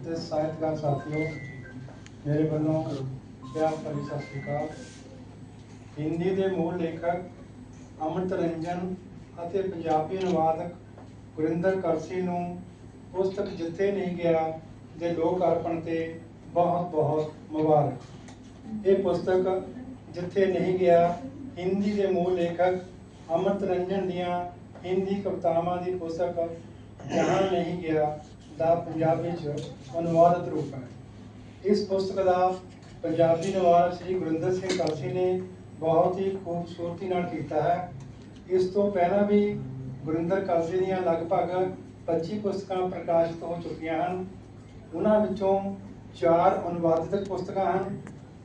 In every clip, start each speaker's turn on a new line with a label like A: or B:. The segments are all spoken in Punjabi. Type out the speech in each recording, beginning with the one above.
A: ਅਤੇ ਸਾਹਿਤਕਾਰ ਸਾਥੀਓ, ਮੇਰੇ ਵੱਲੋਂ ਪਿਆਰ ਭਰੀ ਸਤਿ ਸ਼੍ਰੀ ਅਕਾਲ। ਹਿੰਦੀ ਦੇ ਮੂਲ ਲੇਖਕ ਅਮਿਤ ਰੰਜਨ ਅਤੇ ਪੰਜਾਬੀ ਅਨੁਵਾਦਕ ਗੁਰਿੰਦਰ ਕਰਸੀ ਨੂੰ ਪੁਸਤਕ ਜਿੱਥੇ ਨਹੀਂ ਗਿਆ, ਦੇ ਲੋਕ ਅਰਪਣ ਤੇ ਬਹੁਤ ਬਹੁਤ ਮੁਬਾਰਕ। ਇਹ ਪੁਸਤਕ ਜਿੱਥੇ ਨਹੀਂ ਗਿਆ, ਹਿੰਦੀ ਦੇ ਮੂਲ ਲੇਖਕ ਅਮਿਤ ਰੰਜਨ ਦੀਆਂ ਹਿੰਦੀ ਕਵਿਤਾਵਾਂ ਦੀ ਪੁਸਤਕ ਜਹਾਂ ਨਹੀਂ ਗਿਆ ਦਾ ਪੰਜਾਬੀ ਚ ਅਨੁਵਾਦਿਤ ਰੂਪ ਹੈ। ਇਸ ਪੁਸਤਕ ਦਾ ਪੰਜਾਬੀ ਅਨੁਵਾਦ ਸ੍ਰੀ ਗੁਰਿੰਦਰ ਸਿੰਘ ਕਲਸੀ ਨੇ ਬਹੁਤ ਹੀ ਖੂਬਸੂਰਤੀ ਨਾਲ ਕੀਤਾ ਹੈ। ਇਸ ਤੋਂ ਪਹਿਲਾਂ ਵੀ ਗੁਰਿੰਦਰ ਕਲਸੀ ਦੀਆਂ ਲਗਭਗ 25 ਪੁਸਤਕਾਂ ਪ੍ਰਕਾਸ਼ਿਤ ਹੋ ਚੁੱਕੀਆਂ ਹਨ। ਉਹਨਾਂ ਵਿੱਚੋਂ ਚਾਰ ਅਨੁਵਾਦਿਤ ਪੁਸਤਕਾਂ ਹਨ।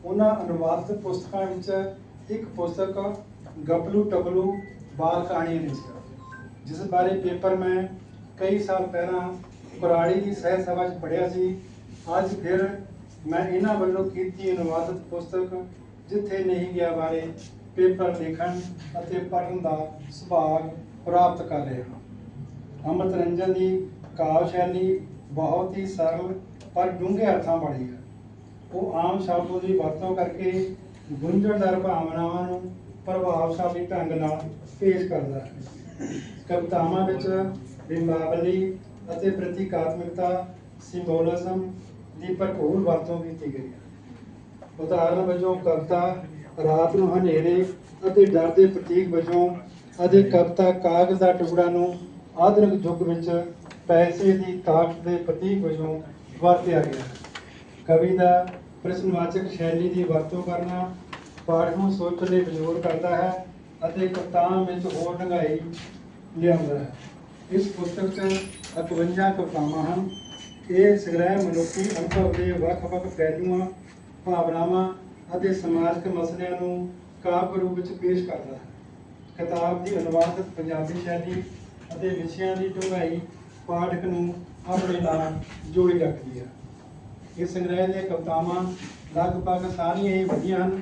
A: ਉਹਨਾਂ ਅਨੁਵਾਦਿਤ ਪੁਸਤਕਾਂ ਵਿੱਚ ਇੱਕ ਪੁਸਤਕ ਗਪਲੂ ਟਬਲੂ ਬਾਲ ਕਹਾਣੀ ਨੇ ਜਿਸ ਬਾਰੇ ਪੇਪਰ ਮੈਂ ਕਈ ਸਾਲ ਪਹਿਲਾਂ ਕੁਰਾਲੀ ਦੀ ਸਹਿ ਸਭਾ 'ਚ ਪੜ੍ਹਿਆ ਸੀ। ਅੱਜ ਫਿਰ ਮੈਂ ਇਹਨਾਂ ਵੱਲੋਂ ਕੀਤੀ ਅਨੁਵਾਦਿਤ ਪੁਸਤਕ, ਜਿੱਥੇ ਨਹੀਂ ਗਿਆ ਬਾਰੇ ਪੇਪਰ ਲਿਖਣ ਅਤੇ ਪੜ੍ਹਨ ਦਾ ਸੁਭਾਗ ਪ੍ਰਾਪਤ ਕਰ ਰਿਹਾ ਹਾਂ। ਅਮਿਤ ਰੰਜਨ ਦੀ ਕਾਵਿ ਸ਼ੈਲੀ ਬਹੁਤ ਹੀ ਸਰਲ ਪਰ ਡੂੰਘੇ ਅਰਥਾਂ ਵਾਲੀ ਹੈ। ਉਹ ਆਮ ਸ਼ਬਦਾਂ ਦੀ ਵਰਤੋਂ ਕਰਕੇ ਗੁੰਝਲਦਾਰ ਭਾਵਨਾਵਾਂ ਨੂੰ ਪ੍ਰਭਾਵਸ਼ਾਲੀ ਢੰਗ ਨਾਲ ਪੇਸ਼ ਕਰਦਾ ਹੈ। ਕਵਿਤਾਵਾਂ ਵਿੱਚ ਬਿੰਬਾਵਲੀ ਅਤੇ ਪ੍ਰਤੀਕਾਤਮਕਤਾ ਸਿੰਬੋਲਿਜ਼ਮ ਦੀ ਭਰਪੂਰ ਵਰਤੋਂ ਕੀਤੀ ਗਈ ਹੈ। ਉਦਾਹਰਨ ਵਜੋਂ ਕਵਿਤਾ ਰਾਤ ਨੂੰ ਹਨੇਰੇ ਅਤੇ ਡਰ ਦੇ ਪ੍ਰਤੀਕ ਵਜੋਂ ਅਤੇ ਕਵਿਤਾ ਕਾਗਜ਼ ਦਾ ਟੁਕੜਾ ਨੂੰ ਆਧੁਨਿਕ ਯੁੱਗ ਵਿੱਚ ਪੈਸੇ ਦੀ ਤਾਕਤ ਦੇ ਪ੍ਰਤੀਕ ਵਜੋਂ ਵਰਤਿਆ ਗਿਆ ਕਵੀ ਦਾ ਪ੍ਰਸ਼ਨਵਾਚਕ ਸ਼ੈਲੀ ਦੀ ਵਰਤੋਂ ਕਰਨਾ ਪਾਠ ਨੂੰ ਸੋਚਣ ਲਈ ਮਜਬੂਰ ਕਰਦਾ ਹੈ ਅਤੇ ਕਵਿਤਾਵਾਂ ਵਿੱਚ ਹੋਰ ਡੰਗਾਈ ਲਿਆਉਂਦਾ ਹੈ। ਇਸ ਪੁਸਤਕ 'ਚ 51 ਕਵਿਤਾਵਾਂ ਹਨ। ਇਹ ਸੰਗ੍ਰਹਿ ਮਨੁੱਖੀ ਅਨੁਭਵ ਦੇ ਵੱਖ-ਵੱਖ ਪਹਿਲੂਆਂ, ਭਾਵਨਾਵਾਂ ਅਤੇ ਸਮਾਜਿਕ ਮਸਲਿਆਂ ਨੂੰ ਕਾਵਿ ਰੂਪ ਵਿੱਚ ਪੇਸ਼ ਕਰਦਾ ਹੈ। ਕਿਤਾਬ ਦੀ ਅਨੁਵਾਦਿਤ ਪੰਜਾਬੀ ਸ਼ੈਲੀ ਅਤੇ ਵਿਸ਼ਿਆਂ ਦੀ ਡੂੰਘਾਈ ਪਾਠਕ ਨੂੰ ਆਪਣੇ ਨਾਲ ਜੋੜੀ ਰੱਖਦੀ ਹੈ। ਇਸ ਸੰਗ੍ਰਹਿ ਦੀਆਂ ਕਵਿਤਾਵਾਂ ਲਗਭਗ ਸਾਰੀਆਂ ਹੀ ਵਧੀਆ ਹਨ।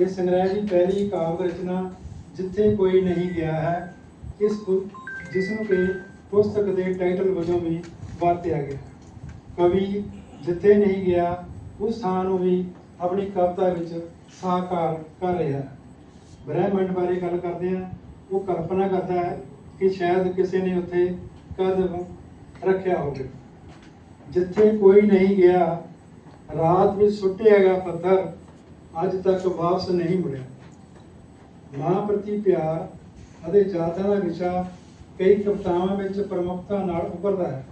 A: ਇਸ ਸੰਗ੍ਰਹਿ ਦੀ ਪਹਿਲੀ ਕਾਵਿ ਰਚਨਾ ਜਿੱਥੇ ਕੋਈ ਨਹੀਂ ਗਿਆ ਹੈ, ਇਸ ਜਿਸ ਨੂੰ ਕਿ ਪੁਸਤਕ ਦੇ ਟਾਈਟਲ ਵਜੋਂ ਵੀ ਵਰਤਿਆ ਗਿਆ। ਕਵੀ ਜਿੱਥੇ ਨਹੀਂ ਗਿਆ, ਉਸ ਥਾਂ ਨੂੰ ਵੀ ਆਪਣੀ ਕਵਿਤਾ ਵਿੱਚ ਸਾਕਾਰ ਕਰ ਰਿਹਾ ਹੈ। ਬ੍ਰਹਿਮੰਡ ਬਾਰੇ ਗੱਲ ਕਰਦੇ ਹਾਂ। ਉਹ ਕਲਪਨਾ ਕਰਦਾ ਹੈ ਕਿ ਸ਼ਾਇਦ ਕਿਸੇ ਨੇ ਉੱਥੇ ਕਦਮ ਰੱਖਿਆ ਹੋਵੇ। ਜਿੱਥੇ ਕੋਈ ਨਹੀਂ ਗਿਆ, ਰਾਤ ਵਿੱਚ ਸੁੱਟਿਆ ਗਿਆ ਪੱਥਰ, ਅੱਜ ਤੱਕ ਵਾਪਸ ਨਹੀਂ ਮੁੜਿਆ। ਮਾਂ ਪ੍ਰਤੀ ਪਿਆਰ ਅਤੇ ਜਾਤਾਂ ਦਾ ਵਿਸ਼ਾ ਕਈ ਕਵਿਤਾਵਾਂ ਵਿੱਚ ਪ੍ਰਮੁੱਖਤਾ ਨਾਲ ਉੱਭਰਦਾ ਹੈ।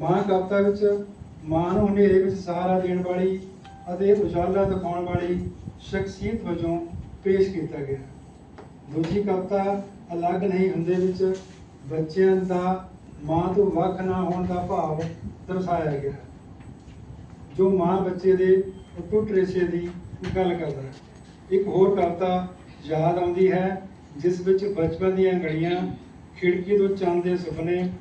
A: ਮਾਂ ਕਵਿਤਾ ਵਿੱਚ ਮਾਂ ਨੂੰ ਹਨੇਰੇ ਵਿੱਚ ਸਹਾਰਾ ਦੇਣ ਵਾਲੀ ਅਤੇ ਉਜਾਲਾ ਦਿਖਾਉਣ ਵਾਲੀ ਸ਼ਖਸੀਅਤ ਵਜੋਂ ਪੇਸ਼ ਕੀਤਾ ਗਿਆ ਦੂਜੀ ਕਵਿਤਾ, ਅਲੱਗ ਨਹੀਂ ਹੁੰਦੇ ਵਿੱਚ ਬੱਚਿਆਂ ਦਾ ਮਾਂ ਤੋਂ ਵੱਖ ਨਾ ਹੋਣ ਦਾ ਭਾਵ ਦਰਸਾਇਆ ਗਿਆ ਜੋ ਮਾਂ ਬੱਚੇ ਦੇ ਟੁੱਟ ਰੇਸ਼ੇ ਦੀ ਗੱਲ ਕਰਦਾ ਹੈ। ਇੱਕ ਹੋਰ ਕਵਿਤਾ ਯਾਦ ਆਉਂਦੀ ਹੈ, ਜਿਸ ਵਿੱਚ ਬਚਪਨ ਦੀਆਂ ਗਲੀਆਂ ਖਿੜਕੀ ਤੋਂ ਚੰਦ ਦੇ ਸੁਪਨੇ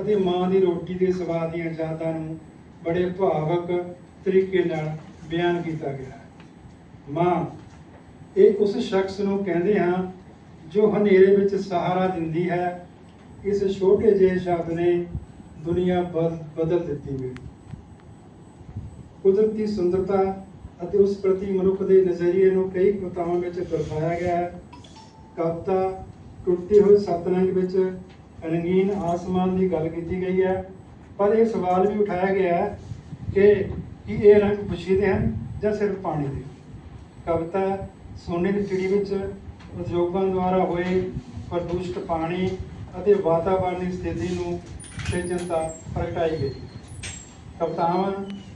A: ਅਤੇ ਮਾਂ ਦੀ ਰੋਟੀ ਦੇ ਸਵਾਦ ਦੀਆਂ ਯਾਦਾਂ ਨੂੰ ਬੜੇ ਭਾਵਕ ਤਰੀਕੇ ਨਾਲ ਬਿਆਨ ਕੀਤਾ ਗਿਆ ਹੈ। ਮਾਂ, ਇਹ ਉਸ ਸ਼ਖਸ ਨੂੰ ਕਹਿੰਦੇ ਹਾਂ ਜੋ ਹਨੇਰੇ ਵਿੱਚ ਸਹਾਰਾ ਦਿੰਦੀ ਹੈ। ਇਸ ਛੋਟੇ ਜਿਹੇ ਸ਼ਬਦ ਨੇ ਦੁਨੀਆ ਬਦ- ਬਦਲ ਦਿੱਤੀ ਮੇਰੀ ਕੁਦਰਤੀ ਸੁੰਦਰਤਾ ਅਤੇ ਉਸ ਪ੍ਰਤੀ ਮਨੁੱਖ ਦੇ ਨਜ਼ਰੀਏ ਨੂੰ ਕਈ ਕਵਿਤਾਵਾਂ ਵਿੱਚ ਦਰਸਾਇਆ ਗਿਆ ਹੈ। ਕਵਿਤਾ ਟੁੱਟੇ ਹੋਏ ਸਤਰੰਗ ਵਿੱਚ ਰੰਗੀਨ ਆਸਮਾਨ ਦੀ ਗੱਲ ਕੀਤੀ ਗਈ ਹੈ। ਪਰ ਇਹ ਸਵਾਲ ਵੀ ਉਠਾਇਆ ਗਿਆ ਹੈ ਕਿ ਕੀ ਇਹ ਰੰਗ ਖੁਸ਼ੀ ਦੇ ਹਨ ਜਾਂ ਸਿਰਫ ਪਾਣੀ ਦੇ? ਕਵਿਤਾ ਸੋਨੇ ਦੀ ਚਿੜੀ ਵਿੱਚ ਉਦਯੋਗਾਂ ਦੁਆਰਾ ਹੋਏ ਪ੍ਰਦੂਸ਼ਿਤ ਪਾਣੀ ਅਤੇ ਵਾਤਾਵਰਣ ਦੀ ਸਥਿਤੀ ਨੂੰ ਤੇ ਪ੍ਰਗਟਾਈ ਗਈ। ਕਵਿਤਾਵਾਂ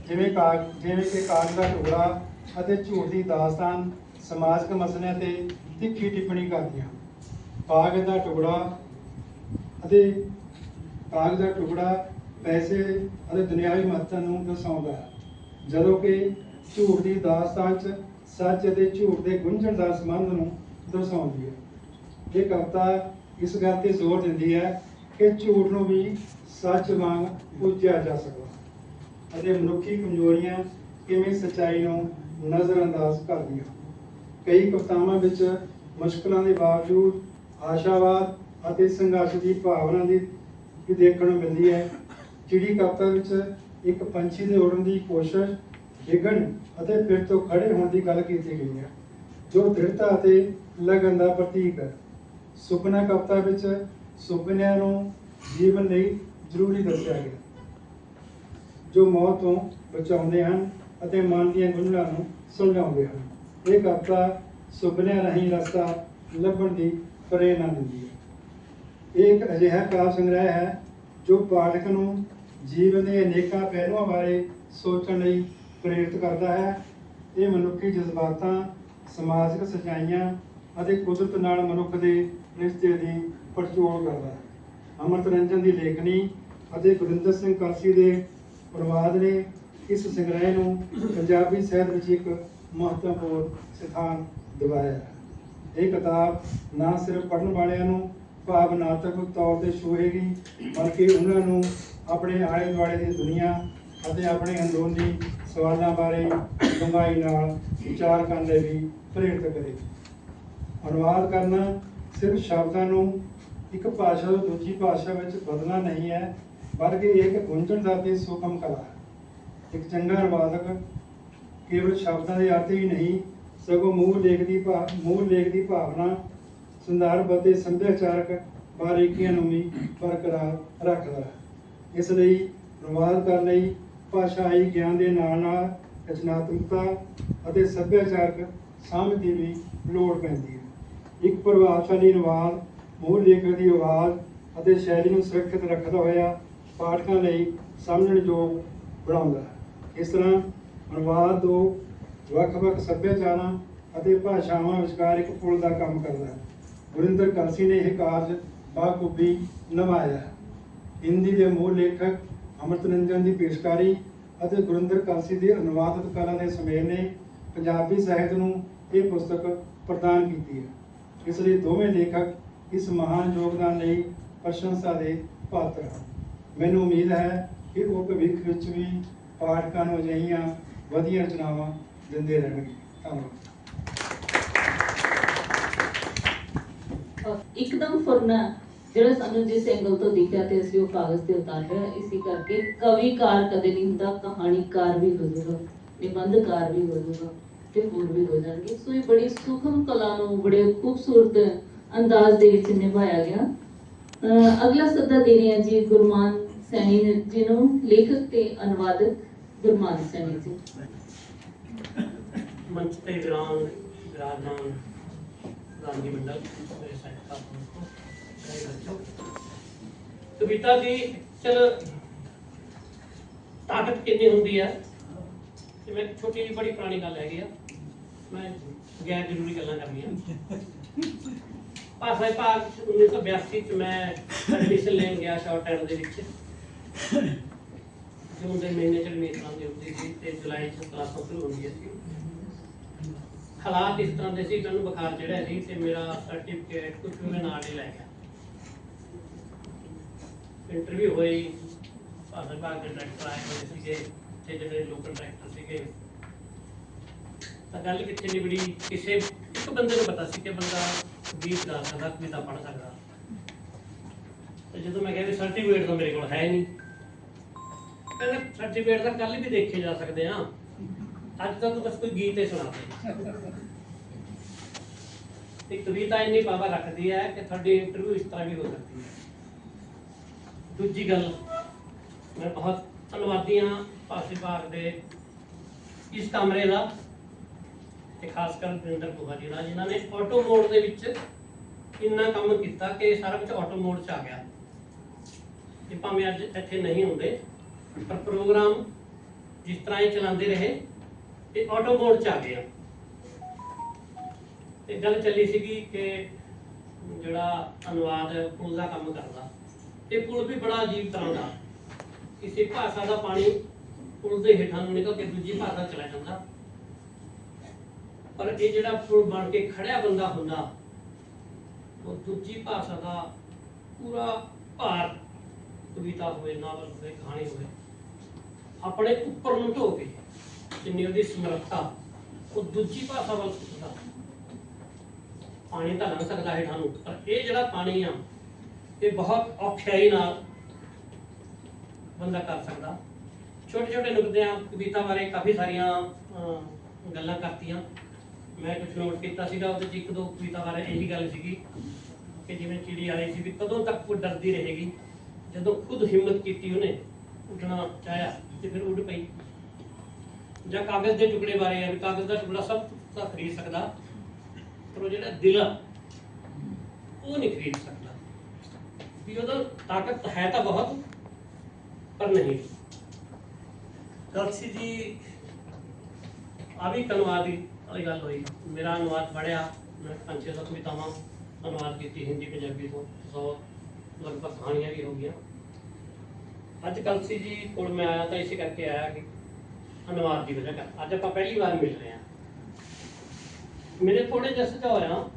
A: ਜਿਵੇਂ ਕਾਗ, ਜਿਵੇਂ ਕਿ ਕਾਗਜ਼ ਦਾ ਟੁਕੜਾ ਅਤੇ ਝੂਠ ਦੀ ਦਾਸਤਾਨ ਸਮਾਜਿਕ ਮਸਲਿਆਂ ਤੇ ਤਿੱਖੀ ਟਿੱਪਣੀ ਕਰਦੀਆਂ ਕਾਗਜ਼ ਦਾ ਟੁਕੜਾ ਅਤੇ ਕਾਗਜ਼ ਦਾ ਟੁਕੜਾ ਪੈਸੇ ਅਤੇ ਦੁਨਿਆਵੀ ਮਹੱਤਵ ਨੂੰ ਦਰਸਾਉਂਦਾ ਹੈ। ਜਦੋਂ ਕਿ ਝੂਠ ਦੀ ਦਾਸਤਾਨ 'ਚ ਸੱਚ ਅਤੇ ਝੂਠ ਦੇ ਗੁੰਝਣ ਦਾ ਸੰਬੰਧ ਨੂੰ ਦਰਸਾਉਂਦੀ ਹੈ। ਇਹ ਕਵਿਤਾ ਇਸ ਗੱਲ ਤੇ ਜ਼ੋਰ ਦਿੰਦੀ ਹੈ ਕਿ ਝੂਠ ਨੂੰ ਵੀ ਸੱਚ ਵਾਂਗ ਪੂਜਿਆ ਜਾ ਸਕਦਾ ਅਤੇ ਮਨੁੱਖੀ ਕਮਜ਼ੋਰੀਆਂ ਕਿਵੇਂ ਸੱਚਾਈ ਨੂੰ ਨਜ਼ਰਅੰਦਾਜ਼ ਕਰਦੀਆਂ ਕਈ ਕਵਿਤਾਵਾਂ ਵਿੱਚ ਮੁਸ਼ਕਲਾਂ ਦੇ ਬਾਵਜੂਦ ਆਸ਼ਾਵਾਦ ਅਤੇ ਸੰਘਰਸ਼ ਦੀ ਭਾਵਨਾ ਦੀ ਵੀ ਦੇਖਣ ਨੂੰ ਮਿਲਦੀ ਹੈ। ਜਿਹੜੀ ਕਵਿਤਾ ਵਿੱਚ ਇੱਕ ਪੰਛੀ ਦੇ ਉੜਨ ਦੀ ਕੋਸ਼ਿਸ਼, ਡਿੱਗਣ ਅਤੇ ਫਿਰ ਤੋਂ ਖੜੇ ਹੋਣ ਦੀ ਗੱਲ ਕੀਤੀ ਗਈ ਹੈ, ਜੋ ਦ੍ਰਿੜਤਾ ਅਤੇ ਲਗਨ ਦਾ ਪ੍ਰਤੀਕ ਹੈ। ਸੁਪਨਾ ਕਵਿਤਾ ਵਿੱਚ ਸੁਪਨਿਆਂ ਨੂੰ ਜੀਵਨ ਲਈ ਜ਼ਰੂਰੀ ਦੱਸਿਆ ਗਿਆ, ਜੋ ਮੌਤ ਤੋਂ ਬਚਾਉਂਦੇ ਹਨ ਅਤੇ ਮਨ ਦੀਆਂ ਗੁੰਝਲਾਂ ਨੂੰ ਸੁਲਝਾਉਂਦੇ ਹਨ। ਇਹ ਕਵਿਤਾ ਸੁਪਨਿਆਂ ਰਾਹੀਂ ਰਸਤਾ ਲੱਭਣ ਦੀ ਪ੍ਰੇਰਨਾ ਦਿੰਦੀ ਹੈ ਇਹ ਇੱਕ ਅਜਿਹਾ ਕਾਵਿ ਸੰਗ੍ਰਹਿ ਹੈ ਜੋ ਪਾਠਕ ਨੂੰ ਜੀਵਨ ਦੇ ਅਨੇਕਾਂ ਪਹਿਲੂਆਂ ਬਾਰੇ ਸੋਚਣ ਲਈ ਪ੍ਰੇਰਿਤ ਕਰਦਾ ਹੈ। ਇਹ ਮਨੁੱਖੀ ਜਜ਼ਬਾਤਾਂ, ਸਮਾਜਿਕ ਸੱਚਾਈਆਂ ਅਤੇ ਕੁਦਰਤ ਨਾਲ ਮਨੁੱਖ ਦੇ ਰਿਸ਼ਤੇ ਦੀ ਪੜਚੋਲ ਕਰਦਾ ਹੈ। ਅਮਰਤ ਰੰਜਨ ਦੀ ਲੇਖਣੀ ਅਤੇ ਗੁਰਿੰਦਰ ਸਿੰਘ ਕਾਸੀ ਦੇ ਪ੍ਰਵਾਦ ਨੇ ਇਸ ਸੰਗ੍ਰਹਿ ਨੂੰ ਪੰਜਾਬੀ ਸਾਹਿਤ ਵਿੱਚ ਇੱਕ ਮਹੱਤਵਪੂਰਨ ਸਥਾਨ ਦਿਵਾਇਆ ਹੈ। ਇਹ ਕਿਤਾਬ ਨਾ ਸਿਰਫ ਪੜ੍ਹਨ ਵਾਲਿਆਂ ਨੂੰ ਭਾਵਨਾਤਮਕ ਤੌਰ ਤੇ ਛੂਹੇਗੀ, ਬਲਕਿ ਉਹਨਾਂ ਨੂੰ ਆਪਣੇ ਆਲੇ ਦੁਆਲੇ ਦੀ ਦੁਨੀਆ ਅਤੇ ਆਪਣੇ ਅੰਦਰੂਨੀ ਸਵਾਲਾਂ ਬਾਰੇ ਡੂੰਘਾਈ ਨਾਲ ਵਿਚਾਰ ਕਰਨ ਲਈ ਵੀ ਪ੍ਰੇਰਿਤ ਕਰੇਗੀ ਅਨੁਵਾਦ ਕਰਨਾ ਸਿਰਫ ਸ਼ਬਦਾਂ ਨੂੰ ਇੱਕ ਭਾਸ਼ਾ ਤੋਂ ਦੂਜੀ ਭਾਸ਼ਾ ਵਿੱਚ ਬਦਲਣਾ ਨਹੀਂ ਹੈ, ਬਲਕਿ ਇਹ ਇੱਕ ਗੁੰਝਲਦਾਰ ਤੇ ਸੂਖਮ ਕਲਾ ਹੈ। ਇੱਕ ਚੰਗਾ ਅਨੁਵਾਦਕ ਕੇਵਲ ਸ਼ਬਦਾਂ ਦੇ ਅਰਥ ਹੀ ਨਹੀਂ ਸਗੋਂ ਮੂਲ ਲੇਖ ਦੀ ਭਾ, ਮੂਲ ਲੇਖ ਦੀ ਭਾਵਨਾ ਸੰਦਰਭ ਅਤੇ ਸੱਭਿਆਚਾਰਕ ਬਾਰੀਕੀਆਂ ਨੂੰ ਵੀ ਬਰਕਰਾਰ ਰੱਖਦਾ ਹੈ। ਇਸ ਲਈ ਅਨੁਵਾਦ ਕਰਨ ਲਈ ਭਾਸ਼ਾਈ ਗਿਆਨ ਦੇ ਨਾਲ ਨਾਲ ਰਚਨਾਤਮਕਤਾ ਅਤੇ ਸੱਭਿਆਚਾਰਕ ਸਮਝ ਦੀ ਵੀ ਲੋੜ ਪੈਂਦੀ ਹੈ। ਇੱਕ ਪ੍ਰਭਾਵਸ਼ਾਲੀ ਅਨੁਵਾਦ ਮੂਲ ਲੇਖਕ ਦੀ ਆਵਾਜ਼ ਅਤੇ ਸ਼ੈਲੀ ਨੂੰ ਸੁਰੱਖਿਅਤ ਰੱਖਦਾ ਹੋਇਆ ਪਾਠਕਾਂ ਲਈ ਸਮਝਣ ਯੋਗ ਬਣਾਉਂਦਾ ਹੈ। ਇਸ ਤਰ੍ਹਾਂ ਅਨੁਵਾਦ ਦੋ ਵੱਖ-ਵੱਖ ਸੱਭਿਆਚਾਰਾਂ ਅਤੇ ਭਾਸ਼ਾਵਾਂ ਵਿਚਕਾਰ ਇੱਕ ਪੁਲ ਦਾ ਕੰਮ ਕਰਦਾ ਹੈ। ਗੁਰਿੰਦਰ ਕਾਸੀ ਨੇ ਇਹ ਕਾਰਜ ਬਾਖੂਬੀ ਨਿਭਾਇਆ ਹਿੰਦੀ ਦੇ ਮੂਲ ਲੇਖਕ ਅਮਰਤ ਰੰਜਨ ਦੀ ਪੇਸ਼ਕਾਰੀ ਅਤੇ ਗੁਰਿੰਦਰ ਕਾਸੀ ਦੀ ਅਨੁਵਾਦਿਤ ਕਲਾ ਦੇ ਸੁਮੇਲ ਨੇ ਪੰਜਾਬੀ ਸਾਹਿਤ ਨੂੰ ਇਹ ਪੁਸਤਕ ਪ੍ਰਦਾਨ ਕੀਤੀ ਹੈ। ਇਸ ਲਈ ਦੋਵੇਂ ਲੇਖਕ ਇਸ ਮਹਾਨ ਯੋਗਦਾਨ ਲਈ ਪ੍ਰਸ਼ੰਸਾ ਦੇ ਪਾਤਰ ਹਨ। ਮੈਨੂੰ ਉਮੀਦ ਹੈ ਕਿ ਉਹ ਭਵਿੱਖ ਵਿੱਚ ਵੀ ਪਾਠਕਾਂ ਨੂੰ ਅਜਿਹੀਆਂ ਵਧੀਆ ਰਚਨਾਵਾਂ ਦਿੰਦੇ ਰਹਿਣਗੇ। ਧੰਨਵਾਦ।
B: ਇੱਕਦਮ ਫੁਰਨਾ ਜਿਹੜਾ ਸਾਨੂੰ ਜਿਸ ਐਂਗਲ ਤੋਂ ਦਿਖਿਆ ਤੇ ਅਸੀਂ ਉਹ ਕਾਗਜ਼ ਤੇ ਉਤਾਰਿਆ ਇਸੇ ਕਰਕੇ ਕਵੀਕਾਰ ਕਦੇ ਨਹੀਂ ਹੁੰਦਾ, ਕਹਾਣੀਕਾਰ ਵੀ ਹੋ ਜਾਊਗਾ, ਨਿਬੰਧਕਾਰ ਵੀ ਹੋ ਜਾਊਗਾ ਤੇ ਹੋਰ ਵੀ ਹੋ ਜਾਣਗੇ। ਸੋ ਇਹ ਬੜੀ ਸੂਖਮ ਕਲਾ ਨੂੰ, ਬੜੇ ਖੂਬਸੂਰਤ ਅੰਦਾਜ਼ ਦੇ ਵਿੱਚ ਨਿਭਾਇਆ ਗਿਆ। ਅਗਲਾ ਸੱਦਾ ਦੇ ਰਹੇ ਹਾਂ ਜੀ ਗੁਰਮਾਨ ਸੈਣੀ ਜੀ ਨੂੰ, ਲੇਖਕ ਤੇ ਅਨੁਵਾਦਕ ਗੁਰਮਾਨ ਸੈਣੀ ਜੀ।
C: ਮੰਚ ਤੇ ਵਿਰਾਨ ਵਿਰਾਜਮਾਨ ਗਾਂਧੀ ਮੰਡਲ ਮੇਰੇ ਸਹਿਤਾ ਨੂੰ ਕਈ ਕਵਿਤਾ ਦੀ ਚਲ ਤਾਕਤ ਕਿੰਨੀ ਹੁੰਦੀ ਹੈ? ਜਿਵੇਂ ਇੱਕ ਛੋਟੀ ਜਿਹੀ ਬੜੀ ਪੁਰਾਣੀ ਗੱਲ ਹੈਗੀ ਆ। ਮੈਂ ਗੈਰ ਜ਼ਰੂਰੀ ਗੱਲਾਂ ਕਰਨੀਆਂ। ਭਾਸ਼ਾ ਵਿਭਾਗ 'ਚ 1982 ਚ ਮੈਂ ਐਡਮਿਸ਼ਨ ਲੈਣ ਗਿਆ ਸ਼ਾਰਟ ਹੈਂਡ ਦੇ ਵਿੱਚ। ਜੂਨ ਦੇ ਮਹੀਨੇ ਚ ਐਡਮਿਸ਼ਨ ਹੁੰਦੀ ਸੀ ਤੇ ਜੁਲਾਈ ਚ ਕਲਾਸਾਂ ਸ਼ੁਰੂ ਹੁੰਦੀਆਂ ਸੀ। ਹਾਲਾਤ ਇਸ ਤਰ੍ਹਾਂ ਦੇ ਸੀ ਕਿ ਮੈਨੂੰ ਬੁਖਾਰ ਚੜਿਆ ਸੀ ਤੇ ਮੇਰਾ ਸਰਟੀਫਿਕੇਟ ਕੁਝ ਵੀ ਨਾਲ ਹੀ ਲੈ ਗਿਆ। ਇੰਟਰਵਿਊ ਹੋਈ ਭਾਸ਼ਾ ਵਿਭਾਗ ਦੇ ਡਾਇਰੈਕਟਰ ਆਏ ਹੋਏ ਸੀਗੇ ਤੇ ਜਿਹੜੇ ਲੋਕਲ ਡਾਇਰੈਕਟਰ ਸੀਗੇ। ਤਾਂ ਗੱਲ ਕਿੱਥੇ ਨਿਬੜੀ? ਕਿਸੇ, ਇੱਕ ਬੰਦੇ ਨੂੰ ਪਤਾ ਸੀ ਕਿ ਬੰਦਾ ਗੀਤ ਗਾ ਸਕਦਾ, ਕਵਿਤਾ ਪੜ੍ਹ ਸਕਦਾ। ਤੇ ਜਦੋਂ ਮੈਂ ਕਿਹਾ ਵੀ ਸਰਟੀਫਿਕੇਟ ਤਾਂ ਮੇਰੇ ਕੋਲ ਹੈ ਨਹੀਂ, ਕਹਿੰਦੇ ਸਰਟੀਫਿਕੇਟ ਤਾਂ ਕੱਲ ਵੀ ਦੇਖੇ ਜਾ ਸਕਦੇ ਆ ਅੱਜ ਤਾਂ ਤੂੰ ਬਸ ਕੋਈ ਗੀਤ ਹੀ ਸੁਣਾ ਤੇ ਕਵਿਤਾ ਇੰਨੀ ਪਾਵਰ ਰੱਖਦੀ ਹੈ ਕਿ ਤੁਹਾਡੀ ਇੰਟਰਵਿਊ ਇਸ ਤਰ੍ਹਾਂ ਵੀ ਹੋ ਸਕਦੀ ਹੈ। ਦੂਜੀ ਗੱਲ, ਮੈਂ ਬਹੁਤ ਧੰਨਵਾਦੀ ਹਾਂ ਭਾਸ਼ਾ ਵਿਭਾਗ ਦੇ ਇਸ ਕਮਰੇ ਦਾ ਤੇ ਖਾਸ ਕਰ ਪ੍ਰਿੰਟਰ ਬੁਹਾ ਜੀ ਦਾ ਜਿਨ੍ਹਾਂ ਨੇ ਆਟੋ ਮੋਡ ਦੇ ਵਿੱਚ ਇੰਨਾ ਕੰਮ ਕੀਤਾ ਕਿ ਸਾਰਾ ਕੁਝ ਆਟੋ ਮੋਡ 'ਚ ਆ ਗਿਆ। ਤੇ ਭਾਵੇਂ ਅੱਜ ਇੱਥੇ ਨਹੀਂ ਹੁੰਦੇ, ਪਰ ਪ੍ਰੋਗਰਾਮ ਜਿਸ ਤਰ੍ਹਾਂ ਹੀ ਚਲਾਉਂਦੇ ਰਹੇ ਤੇ ਆਟੋ ਮੋਡ 'ਚ ਆ ਗਿਆ ਤੇ ਗੱਲ ਚੱਲੀ ਸੀਗੀ ਕਿ ਜਿਹੜਾ ਅਨੁਵਾਦ ਪੁਲ ਦਾ ਕੰਮ ਕਰਦਾ। ਇਹ ਪੁਲ ਵੀ ਬੜਾ ਅਜੀਬ ਤਰ੍ਹਾਂ ਦਾ। ਕਿਸੇ ਭਾਸ਼ਾ ਦਾ ਪਾਣੀ ਪੁਲ ਦੇ ਹੇਠਾਂ ਨੂੰ ਨਿਕਲ ਕੇ ਦੂਜੀ ਭਾਸ਼ਾ ਚਲਾ ਜਾਂਦਾ। ਪਰ ਇਹ ਜਿਹੜਾ ਪੁਲ ਬਣ ਕੇ ਖੜਿਆ ਬੰਦਾ ਹੁੰਦਾ, ਉਹ ਦੂਜੀ ਭਾਸ਼ਾ ਦਾ ਪੂਰਾ ਭਾਰ, ਕਵਿਤਾ ਹੋਵੇ, ਨਾਵਲ ਹੋਵੇ, ਕਹਾਣੀ ਹੋਵੇ, ਆਪਣੇ ਉੱਪਰ ਨੂੰ ਢੋ ਕੇ ਜਿੰਨੀ ਉਹਦੀ ਸਮਰੱਥਾ, ਉਹ ਦੂਜੀ ਭਾਸ਼ਾ ਵੱਲ ਸੁੱਟਦਾ। ਪਾਣੀ ਤਾਂ ਲੰਘ ਸਕਦਾ ਹੈ ਸਾਨੂੰ, ਪਰ ਇਹ ਜਿਹੜਾ ਪਾਣੀ ਆ, ਇਹ ਬਹੁਤ ਔਖਿਆਈ ਨਾਲ ਬੰਦਾ ਕਰ ਸਕਦਾ। ਛੋਟੇ ਛੋਟੇ ਨੁਕਤਿਆਂ ਕਵਿਤਾ ਬਾਰੇ ਕਾਫੀ ਸਾਰੀਆਂ ਗੱਲਾਂ ਕਰਤੀਆਂ। ਮੈਂ ਕੁਝ ਨੋਟ ਕੀਤਾ ਸੀਗਾ, ਉਹਦੇ 'ਚ ਇੱਕ ਦੋ ਕਵਿਤਾ ਬਾਰੇ ਇਹੀ ਗੱਲ ਸੀਗੀ ਕਿ ਜਿਵੇਂ ਚਿੜੀ ਆਈ ਸੀ ਵੀ ਕਦੋਂ ਤੱਕ ਉਹ ਡਰਦੀ ਰਹੇਗੀ। ਜਦੋਂ ਖੁਦ ਹਿੰਮਤ ਕੀਤੀ ਉਹਨੇ, ਉੱਡਣਾ ਚਾਹਿਆ ਤੇ ਫਿਰ ਉੱਡ ਪਈ। ਜਾਂ ਕਾਗਜ਼ ਦੇ ਟੁਕੜੇ ਬਾਰੇ ਹੈ ਕਾਗਜ਼ ਦਾ ਟੁਕੜਾ ਸਭ ਤਾਂ ਖਰੀਦ ਸਕਦਾ, ਪਰ ਉਹ ਜਿਹੜਾ ਦਿਲ ਉਹ ਨਹੀਂ ਖਰੀਦ ਸਕਦਾ। ਵੀ ਉਹਦਾ ਤਾਕਤ ਹੈ ਤਾਂ ਬਹੁਤ, ਪਰ ਨਹੀਂ। ਕਲਸੀ ਜੀ, ਆ ਵੀ ਕਨਵਾਦੀ ਵਾਲੀ ਗੱਲ ਹੋਈ। ਮੇਰਾ ਅਨੁਵਾਦ ਪੜਿਆ ਮੈਂ ਪੰਜ ਛੇ ਸੌ ਕਵਿਤਾਵਾਂ ਅਨੁਵਾਦ ਕੀਤੀ, ਹਿੰਦੀ, ਪੰਜਾਬੀ ਤੋਂ ਸੌ, ਲਗਭਗ ਕਹਾਣੀਆਂ ਵੀ ਹੋ ਗਈਆਂ। ਅੱਜ ਕਲਸੀ ਜੀ ਕੋਲ ਮੈਂ ਆਇਆ ਤਾਂ ਇਸੇ ਕਰਕੇ ਆਇਆ ਕਿ ਅਨੁਵਾਦ ਦੀ ਵਜ੍ਹਾ ਕਰ। ਅੱਜ ਆਪਾਂ ਪਹਿਲੀ ਵਾਰ ਮਿਲ ਰਹੇ ਹਾਂ। ਮੇਰੇ ਥੋੜੇ ਜਿਹਾ ਸੁਝਾਅ ਹੋਇਆ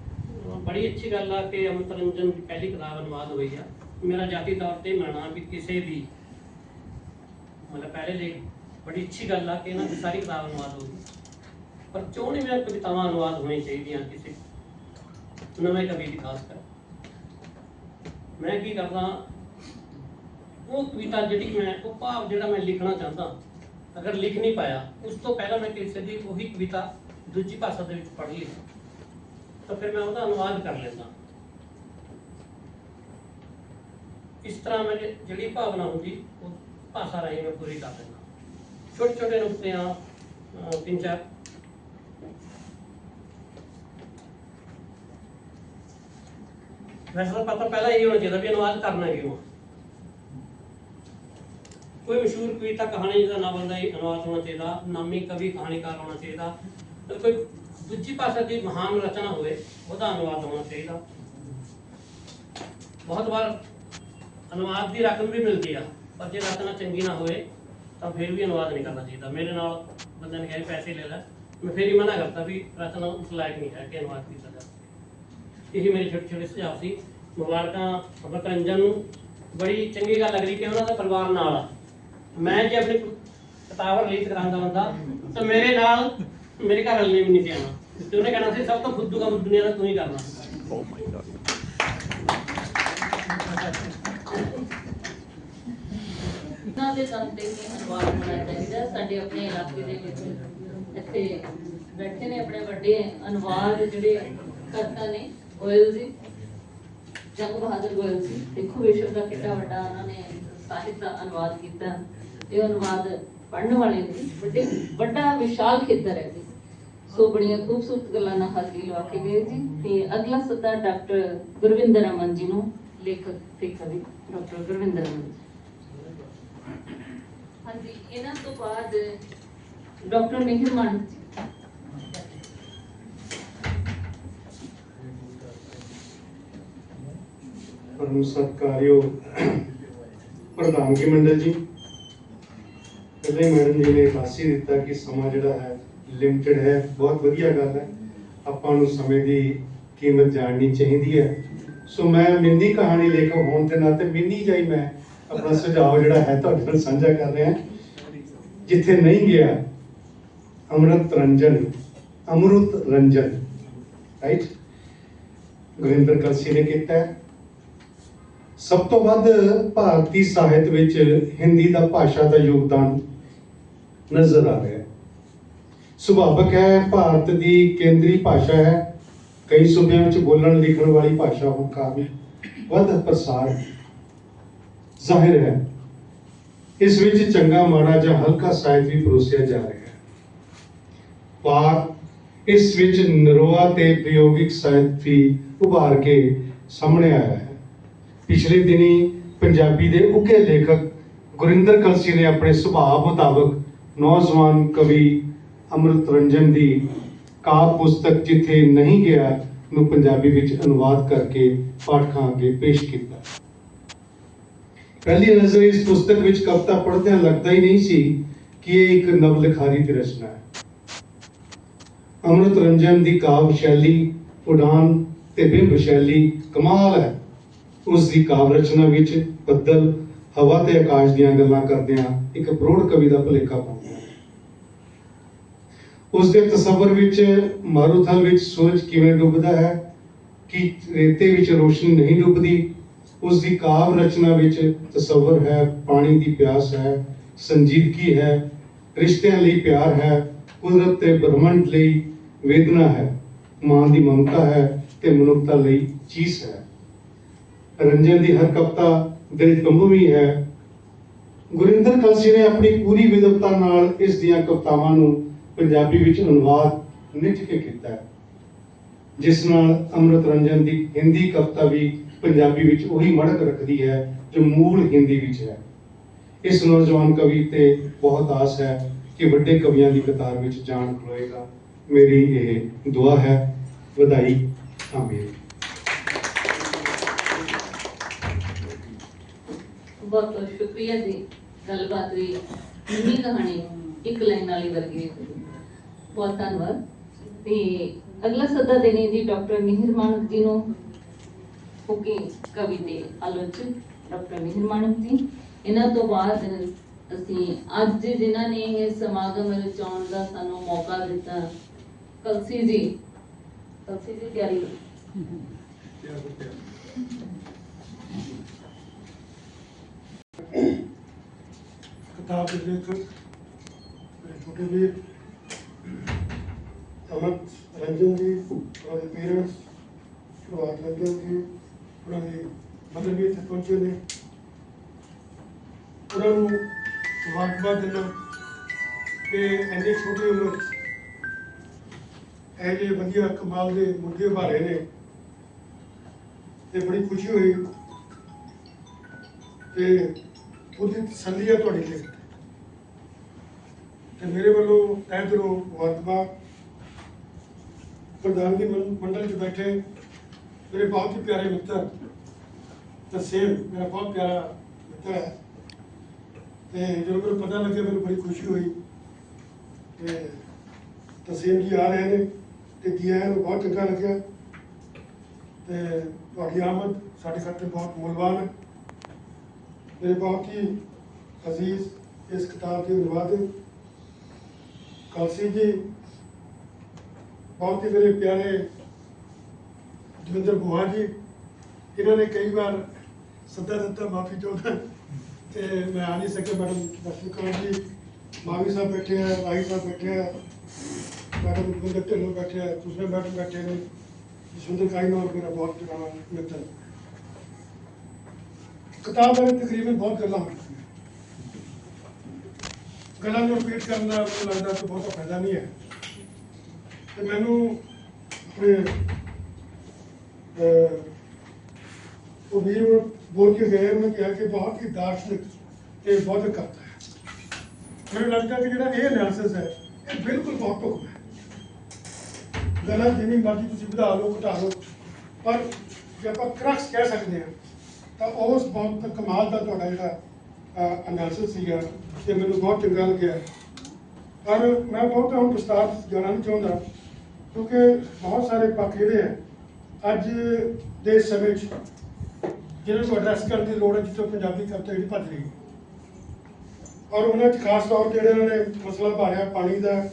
C: ਬੜੀ ਅੱਛੀ ਗੱਲ ਆ ਕਿ ਅਮਿਤ ਰੰਜਨ ਦੀ ਪਹਿਲੀ ਕਿਤਾਬ ਅਨੁਵਾਦ ਹੋਈ ਆ। ਮੇਰਾ ਜਾਤੀ ਤੌਰ ਤੇ ਮੰਨਣਾ ਵੀ ਕਿਸੇ ਵੀ ਮਤਲਬ ਪਹਿਲੇ ਲਈ ਬੜੀ ਅੱਛੀ ਗੱਲ ਆ ਕਿ ਇਹਨਾਂ ਦੀ ਸਾਰੀ ਕਿਤਾਬ ਅਨੁਵਾਦ ਹੋ ਗਈ। ਪਰ ਚੋਣਵੀਆਂ ਕਵਿਤਾਵਾਂ ਅਨੁਵਾਦ ਹੋਣੀਆਂ ਚਾਹੀਦੀਆਂ ਕਿਸੇ ਨਵੇਂ ਕਵੀ ਦੀ ਖਾਸ ਕਰ? ਮੈਂ ਕੀ ਕਰਦਾ, ਉਹ ਕਵਿਤਾ ਜਿਹੜੀ ਮੈਂ, ਉਹ ਭਾਵ ਜਿਹੜਾ ਮੈਂ ਲਿਖਣਾ ਚਾਹੁੰਦਾ ਅਗਰ ਲਿਖ ਨਹੀਂ ਪਾਇਆ, ਉਸ ਤੋਂ ਪਹਿਲਾਂ ਮੈਂ ਕਿਸੇ ਦੀ ਉਹੀ ਕਵਿਤਾ ਦੂਜੀ ਭਾਸ਼ਾ ਦੇ ਵਿੱਚ ਪੜ੍ਹ ਲਈ। ਤਾਂ ਫਿਰ ਮੈਂ ਉਹਦਾ ਅਨੁਵਾਦ ਕਰ ਲੈਂਦਾ। ਇਸ ਤਰ੍ਹਾਂ ਮੈਂ ਜਿਹੜੀ ਭਾਵਨਾ ਹੁੰਦੀ, ਉਹ ਭਾਸ਼ਾ ਰਾਹੀਂ ਮੈਂ ਪੂਰੀ ਕਰ ਲੈਂਦਾ। ਛੋਟੇ ਛੋਟੇ ਨੁਕਤੇ ਆ ਤਿੰਨ ਚਾਰ। ਵੈਸੇ ਤਾਂ ਪਤਾ ਪਹਿਲਾਂ ਇਹ ਹੋਣਾ ਚਾਹੀਦਾ ਵੀ ਅਨੁਵਾਦ ਕਰਨਾ ਕਿਉਂ ਆ ਕੋਈ ਮਸ਼ਹੂਰ ਕਵਿਤਾ ਕਹਾਣੀ ਦਾ ਨਾਵਲ ਦਾ ਅਨੁਵਾਦ ਹੋਣਾ ਚਾਹੀਦਾ, ਨਾਮੀ ਕਵੀ, ਕਹਾਣੀਕਾਰ ਹੋਣਾ ਚਾਹੀਦਾ ਕੋਈ ਦੂਜੀ ਭਾਸ਼ਾ ਦੀ ਮਹਾਨ ਰਚਨਾ ਹੋਵੇ, ਉਹਦਾ ਅਨੁਵਾਦ ਹੋਣਾ ਚਾਹੀਦਾ। ਬਹੁਤ ਵਾਰ ਅਨੁਵਾਦ ਦੀ ਰਕਮ ਵੀ ਮਿਲਦੀ ਆ, ਪਰ ਜੇ ਰਚਨਾ ਚੰਗੀ ਨਾ ਹੋਵੇ, ਤਾਂ ਫਿਰ ਵੀ ਅਨੁਵਾਦ ਨਹੀਂ ਕਰਨਾ ਚਾਹੀਦਾ। ਮੇਰੇ ਨਾਲ ਬੰਦੇ ਨੇ ਕਿਹਾ ਵੀ ਪੈਸੇ ਲੈ ਲੈ, ਮੈਂ ਫਿਰ ਹੀ ਮਨਾ ਕਰਤਾ ਵੀ ਰਚਨਾ ਉਸ ਲਾਇਕ ਨਹੀਂ ਹੈ ਕਿ ਅਨੁਵਾਦ ਕੀਤਾ ਜਾਵੇ। ਇਹੀ ਮੇਰੇ ਛੋਟੇ ਛੋਟੇ ਸੁਝਾਅ ਸੀ। ਮੁਬਾਰਕਾਂ ਅਮਰਤ ਨੂੰ ਬੜੀ ਚੰਗੀ ਗੱਲ ਲੱਗ ਰਹੀ ਕਿ ਉਹਨਾਂ ਦਾ ਪਰਿਵਾਰ ਨਾਲ ਆ। ਮੈਂ ਜੇ ਆਪਣੀ ਕਿਤਾਬ ਰਿਲੀਜ਼ ਕਰਾਉਂਦਾ ਬੰਦਾ ਤਾਂ ਮੇਰੇ ਨਾਲ ਮੇਰੇ ਘਰ ਵਾਲੇ ਨੇ ਵੀ ਨਹੀਂ ਸੀ ਆਉਣਾ। ਤੇ ਉਹਨੇ ਕਹਿਣਾ ਸੀ ਸਭ ਤੋਂ ਫੁੱਦੂ ਕੰਮ ਦੁਨੀਆ ਦਾ ਤੂੰ ਹੀ ਕਰਨਾ।
B: ਇਹਨਾਂ ਦੇ ਕੰਮ ਤੇ ਹੀ ਅਨੁਵਾਦ ਹੋਣਾ ਚਾਹੀਦਾ ਸਾਡੇ ਆਪਣੇ ਇਲਾਕੇ ਦੇ ਵਿੱਚ ਇੱਥੇ ਬੈਠੇ ਨੇ ਆਪਣੇ ਵੱਡੇ ਅਨੁਵਾਦ ਜਿਹੜੇ ਕਰਤਾ ਨੇ ਗੋਇਲ ਜੀ। ਜੰਗ ਬਹਾਦਰ ਗੋਇਲ ਜੀ ਦੇਖੋ ਵਿਸ਼ਵ ਦਾ ਕਿੰਨਾ ਵੱਡਾ ਉਹਨਾਂ ਨੇ ਸਾਹਿਤ ਦਾ ਅਨੁਵਾਦ ਕੀਤਾ। ਇਹ ਅਨੁਵਾਦ ਪੜ੍ਹਨ ਵਾਲੇ ਨੇ। ਵੱਡੇ ਵੱਡਾ ਵਿਸ਼ਾਲ ਖੇਤਰ ਹੈ ਜੀ। ਸੋ ਬੜੀਆਂ ਖੂਬਸੂਰਤ ਗੱਲਾਂ ਨਾਲ ਹਾਜ਼ਰੀ ਲਵਾ ਕੇ ਗਏ ਜੀ। ਤੇ ਅਗਲਾ ਸੱਦਾ ਡਾਕਟਰ ਗੁਰਵਿੰਦਰ ਅਮਨ ਜੀ ਨੂੰ ਲੇਖਕ ਤੇ ਕਵੀ ਡਾਕਟਰ ਗੁਰਵਿੰਦਰ ਅਮਨ ਜੀ। ਹਾਂਜੀ ਇਹਨਾਂ ਤੋਂ ਬਾਅਦ ਡਾਕਟਰ ਮਿਹਰਮਾਨ
D: ਪਰਮ ਸਤਿਕਾਰਯੋਗ ਪ੍ਰਧਾਨਗੀ ਮੰਡਲ ਜੀ। ਪਹਿਲੇ ਮੈਡਮ ਜੀ ਨੇ ਫਾਸੀ ਦਿੱਤਾ ਕਿ ਸਮਾਂ ਜਿਹੜਾ ਹੈ ਲਿਮਟਿਡ ਹੈ। ਬਹੁਤ ਵਧੀਆ ਗੱਲ ਹੈ। ਆਪਾਂ ਨੂੰ ਸਮੇਂ ਦੀ ਕੀਮਤ ਜਾਣਨੀ ਚਾਹੀਦੀ ਹੈ। ਸੋ ਮੈਂ ਮਿੰਨੀ ਕਹਾਣੀ ਲੇਖਕ ਹੋਣ ਦੇ ਨਾਤੇ ਮਿੰਨੀ ਜਾਈ ਮੈਂ ਆਪਣਾ ਸੁਝਾਅ ਜਿਹੜਾ ਹੈ ਤੁਹਾਡੇ ਨਾਲ ਸਾਂਝਾ ਕਰ ਰਿਹਾ। ਜਿੱਥੇ ਨਹੀਂ ਗਿਆ, ਅੰਮ੍ਰਿਤ ਰੰਜਨ, ਅਮਰੁਤ ਰੰਜਨ। ਰਾਈਟ ਗੁਰਿੰਦਰ ਕਲਸੀ ਨੇ ਕੀਤਾ ਹੈ। ਸਭ ਤੋਂ ਵੱਧ ਭਾਰਤੀ ਸਾਹਿਤ ਵਿੱਚ ਹਿੰਦੀ ਦਾ ਭਾਸ਼ਾ ਦਾ ਯੋਗਦਾਨ ਨਜ਼ਰ ਆ ਰਿਹਾ ਹੈ। ਸੁਭਾਵਕ ਹੈ, ਭਾਰਤ ਦੀ ਕੇਂਦਰੀ ਭਾਸ਼ਾ ਹੈ। ਕਈ ਸੂਬਿਆਂ ਵਿੱਚ ਬੋਲਣ, ਲਿਖਣ ਵਾਲੀ ਭਾਸ਼ਾ ਹੋਣ ਕਾਰਨ ਵੱਧ ਪ੍ਰਸਾਰ ਜ਼ਾਹਿਰ ਹੈ। ਇਸ ਵਿੱਚ ਚੰਗਾ, ਮਾੜਾ ਜਾਂ ਹਲਕਾ ਸਾਹਿਤ ਵੀ ਪਰੋਸਿਆ ਜਾ ਰਿਹਾ ਹੈ। ਪਰ ਇਸ ਵਿੱਚ ਨਰੋਆ ਤੇ ਪ੍ਰਯੋਗਿਕ ਸਾਹਿਤ ਵੀ ਉਭਾਰ ਕੇ ਸਾਹਮਣੇ ਆਇਆ ਹੈ। ਪਿਛਲੇ ਦਿਨੀ ਪੰਜਾਬੀ ਦੇ ਉੱਘੇ ਲੇਖਕ ਗੁਰਿੰਦਰ ਕਲਸੀ ਨੇ ਆਪਣੇ ਸੁਭਾਅ ਮੁਤਾਬਕ ਨੌਜਵਾਨ ਕਵੀ ਅੰਮ੍ਰਿਤ ਰੰਜਨ ਦੀ ਕਾਵਿ ਪੁਸਤਕ ਜਿੱਥੇ ਨਹੀਂ ਗਿਆ ਨੂੰ ਪੰਜਾਬੀ ਵਿੱਚ ਅਨੁਵਾਦ ਕਰਕੇ ਪਾਠਕਾਂ ਅੱਗੇ ਪੇਸ਼ ਕੀਤਾ। ਪਹਿਲੀ ਨਜ਼ਰ ਇਸ ਪੁਸਤਕ ਵਿੱਚ ਕਵਿਤਾ ਪੜ੍ਹਦਿਆਂ ਲੱਗਦਾ ਹੀ ਨਹੀਂ ਸੀ ਕਿ ਇਹ ਇੱਕ ਨਵ ਲਿਖਾਰੀ ਦੀ ਰਚਨਾ ਹੈ। ਅੰਮ੍ਰਿਤ ਰੰਜਨ ਦੀ ਕਾਵਿ ਸ਼ੈਲੀ ਉਡਾਨ ਤੇ ਬਿੰਬ ਸ਼ੈਲੀ ਕਮਾਲ ਹੈ। ਉਸ ਦੀ ਕਾਵ ਰਚਨਾ ਵਿੱਚ ਬੱਦਲ, ਹਵਾ ਤੇ ਆਕਾਸ਼ ਦੀਆਂ ਗੱਲਾਂ ਕਰਦਿਆਂ ਇੱਕ ਪ੍ਰੋੜ ਕਵੀ ਦਾ ਭੁਲੇਖਾ ਪਾਉਂਦਾ ਹੈ। ਉਸ ਦੇ ਤਸੱਵਰ ਵਿੱਚ ਮਾਰੂਥਲ ਵਿੱਚ ਸੂਰਜ ਕਿਵੇਂ ਡੁੱਬਦਾ ਹੈ, ਕਿ ਰੇਤੇ ਵਿੱਚ ਰੋਸ਼ਨੀ ਨਹੀਂ ਡੁੱਬਦੀ, ਉਸ ਦੀ ਕਾਵ ਰਚਨਾ ਵਿੱਚ ਤਸੱਵਰ ਹੈ, ਪਾਣੀ ਦੀ ਪਿਆਸ ਹੈ, ਸੰਜੀਦਗੀ ਹੈ, ਰਿਸ਼ਤਿਆਂ ਲਈ ਪਿਆਰ ਹੈ, ਕੁਦਰਤ ਤੇ ਬ੍ਰਹਮੰਡ ਲਈ ਵੇਦਨਾ ਹੈ, ਮਾਂ ਦੀ ਮਮਤਾ ਹੈ ਤੇ ਮਨੁੱਖਤਾ ਲਈ ਚੀਸ ਹੈ। ਰੰਜਨ ਦੀ ਹਰ ਕਵਿਤਾ ਦਿਲ ਕੰਬਵੀ ਹੈ। ਗੁਰਿੰਦਰ ਕਲਸੀ ਨੇ ਆਪਣੀ ਪੂਰੀ ਵਿਦਵਤਾ ਨਾਲ ਇਸ ਦੀਆਂ ਕਵਿਤਾਵਾਂ ਨੂੰ ਪੰਜਾਬੀ ਵਿੱਚ ਅਨੁਵਾਦ ਨਿੱਜ ਕੇ ਕੀਤਾ ਹੈ। ਜਿਸ ਨਾਲ ਅੰਮ੍ਰਿਤ ਰੰਜਨ ਦੀ ਹਿੰਦੀ ਕਵਿਤਾ ਵੀ ਪੰਜਾਬੀ ਵਿੱਚ ਉਹੀ ਮੜਕ ਰੱਖਦੀ ਹੈ ਜੋ ਮੂਲ ਹਿੰਦੀ ਵਿੱਚ ਹੈ। ਇਸ ਨੌਜਵਾਨ ਕਵੀ ਤੇ ਬਹੁਤ ਆਸ ਹੈ ਕਿ ਵੱਡੇ ਕਵੀਆਂ ਦੀ ਕਤਾਰ ਵਿੱਚ ਜਾਣ ਖਲੋਏਗਾ। ਮੇਰੀ ਇਹ ਦੁਆ ਹੈ, ਵਧਾਈ, ਆਮੀਨ।
B: ਬਹੁਤ ਬਹੁਤ ਸ਼ੁਕਰੀਆ ਜੀ, ਗੱਲਬਾਤ ਵੀ ਇੰਨੀ ਕਹਾਣੀ ਇੱਕ ਲਾਈਨ ਵਾਲੀ ਵਰਗੀ ਬਹੁਤ ਧੰਨਵਾਦ। ਤੇ ਅਗਲਾ ਸੱਦਾ ਦੇਣੇ ਜੀ ਡਾਕਟਰ ਮਿਹਰ ਮਾਨਕ ਜੀ ਨੂੰ ਓਕੇ ਕਵੀ ਤੇ ਆਲੋਚਕ ਡਾਕਟਰ ਮਿਹਰ ਮਾਨਕ ਜੀ। ਇਹਨਾਂ ਤੋਂ ਬਾਅਦ ਅਸੀਂ ਅੱਜ ਜਿਨ੍ਹਾਂ ਨੇ ਇਹ ਸਮਾਗਮ ਰਚਾਉਣ ਦਾ ਸਾਨੂੰ ਮੌਕਾ ਦਿੱਤਾ, ਕਲਸੀ ਜੀ। ਕਲਸੀ ਜੀ, ਤਿਆਰੀ
E: ਕਿਤਾਬ ਦੇ ਲੇਖਕ ਛੋਟੇ ਵੀਰ ਅਮਰ ਰੰਜਨ ਜੀ, ਉਹਨਾਂ ਦੇ ਪੇਰੈਂਟਸ ਪ੍ਰਭਾਤ ਰੰਜਨ ਜੀ, ਉਹਨਾਂ ਦੇ ਮਦਰ ਵੀ ਇੱਥੇ ਪਹੁੰਚੇ ਨੇ। ਉਹਨਾਂ ਨੂੰ ਮੁਬਾਰਕਬਾਦ ਦਿੰਦਾ ਕਿ ਇੰਨੀ ਛੋਟੀ ਉਮਰ ਇਹ ਜਿਹੇ ਵਧੀਆ ਕਮਾਲ ਦੇ ਮੁੱਦੇ ਭਾਰੇ ਨੇ ਤੇ ਬੜੀ ਖੁਸ਼ੀ ਹੋਈ ਤੇ ਉਹਦੀ ਤਸੱਲੀ ਹੈ ਤੁਹਾਡੀ ਲਈ। ਤੇ ਮੇਰੇ ਵੱਲੋਂ ਤਹਿ ਦਿਲੋਂ ਮੁਬਾਰਕਬਾਦ ਪ੍ਰਧਾਨਗੀ ਮੰਡਲ 'ਚ ਬੈਠੇ ਮੇਰੇ ਬਹੁਤ ਹੀ ਪਿਆਰੇ ਮਿੱਤਰ ਤਸੀਮ ਮੇਰਾ ਬਹੁਤ ਪਿਆਰਾ ਮਿੱਤਰ ਹੈ। ਤੇ ਜਦੋਂ ਮੈਨੂੰ ਪਤਾ ਲੱਗਿਆ, ਮੈਨੂੰ ਬੜੀ ਖੁਸ਼ੀ ਹੋਈ। ਤੇ ਤਸੀਮ ਜੀ ਆ ਰਹੇ ਨੇ ਤੇ ਜੀ ਆਇਆਂ ਨੂੰ ਬਹੁਤ ਚੰਗਾ ਲੱਗਿਆ। ਤੇ ਤੁਹਾਡੀ ਆਮਦ ਸਾਡੇ ਖਾਤੇ ਬਹੁਤ ਮੁੱਲਵਾਨ ਹੈ। ਮੇਰੇ ਬਹੁਤ ਹੀ ਅਜ਼ੀਜ਼ ਇਸ ਕਿਤਾਬ ਦੇ ਅਨੁਵਾਦਕ ਕਲਸੀ ਜੀ, ਬਹੁਤ ਹੀ ਮੇਰੇ ਪਿਆਰੇ ਦਵਿੰਦਰ ਬੁਆ ਜੀ, ਇਹਨਾਂ ਨੇ ਕਈ ਵਾਰ ਸੱਦਾ ਦਿੱਤਾ, ਮਾਫੀ ਚਾਹੁੰਦਾ, ਤੇ ਮੈਂ ਆ ਨਹੀਂ ਸਕਿਆ, ਮੈਡਮ ਦਰਸ਼ਨ ਕੌਰ ਜੀ। ਮਾਵੀ ਸਾਹਿਬ ਬੈਠੇ ਆ, ਰਾਈ ਸਾਹਿਬ ਬੈਠੇ ਆ, ਮੈਡਮ ਦਵਿੰਦਰ ਢਿੱਲੋਂ ਬੈਠੇ ਆ, ਦੂਸਰੇ ਮੈਡਮ ਬੈਠੇ ਨੇ, ਜਸਵਿੰਦਰ ਕਾਈ ਨਾਲ ਮੇਰਾ ਬਹੁਤ ਪੁਰਾਣਾ ਮਿੱਤਰ। ਕਿਤਾਬ ਬਾਰੇ ਤਕਰੀਬਨ ਬਹੁਤ ਗੱਲਾਂ ਹੋ ਚੁੱਕੀਆਂ। ਗੱਲਾਂ ਨੂੰ ਰਿਪੀਟ ਕਰਨ ਦਾ ਮੈਨੂੰ ਲੱਗਦਾ ਕਿ ਬਹੁਤਾ ਫਾਇਦਾ ਨਹੀਂ ਹੈ। ਤੇ ਮੈਨੂੰ ਆਪਣੇ ਉਹ ਵੀਰ ਬੋਲ ਕੇ ਗਏ ਉਹਨੇ ਕਿਹਾ ਕਿ ਬਹੁਤ ਹੀ ਦਾਰਸ਼ਨਿਕ ਤੇ ਬਹੁਤ ਕਰਤਾ ਹੈ। ਮੈਨੂੰ ਲੱਗਦਾ ਕਿ ਜਿਹੜਾ ਇਹ ਐਨਾਲਿਸਿਸ ਹੈ, ਇਹ ਬਿਲਕੁਲ ਬਹੁਤ ਢੁਕਵਾਂ ਹੈ। ਗੱਲਾਂ ਜਿੰਨੀ ਮਰਜ਼ੀ ਤੁਸੀਂ ਵਧਾ ਲਓ, ਘਟਾ ਲਓ, ਪਰ ਜੇ ਆਪਾਂ ਕਰਕਸ ਕਹਿ ਸਕਦੇ ਹਾਂ, ਤਾਂ ਉਸ ਬਹੁਤ ਕਮਾਲ ਦਾ ਤੁਹਾਡਾ ਜਿਹੜਾ ਐਨਾਲਿਸਿਸ ਸੀਗਾ ਤੇ ਮੈਨੂੰ ਬਹੁਤ ਚੰਗਾ ਲੱਗਿਆ। ਪਰ ਮੈਂ ਬਹੁਤ ਹੁਣ ਵਿਸਤਾਰ ਜਾਣਾ ਨਹੀਂ ਚਾਹੁੰਦਾ, ਕਿਉਂਕਿ ਬਹੁਤ ਸਾਰੇ ਪੱਖ ਜਿਹੜੇ ਆ ਅੱਜ ਦੇ ਸਮੇਂ 'ਚ ਜਿਹਨਾਂ ਨੂੰ ਐਡਰੈਸ ਕਰਨ ਦੀ ਲੋੜ ਹੈ, ਜਿੱਥੋਂ ਪੰਜਾਬੀ ਕਵਿਤਾ ਜਿਹੜੀ ਭੱਜ ਰਹੀ ਹੈ। ਔਰ ਉਹਨਾਂ 'ਚ ਖਾਸ ਤੌਰ ਤੇ ਜਿਹੜੇ ਉਹਨਾਂ ਨੇ ਮਸਲਾ ਭਾਰਿਆ, ਪਾਣੀ ਦਾ,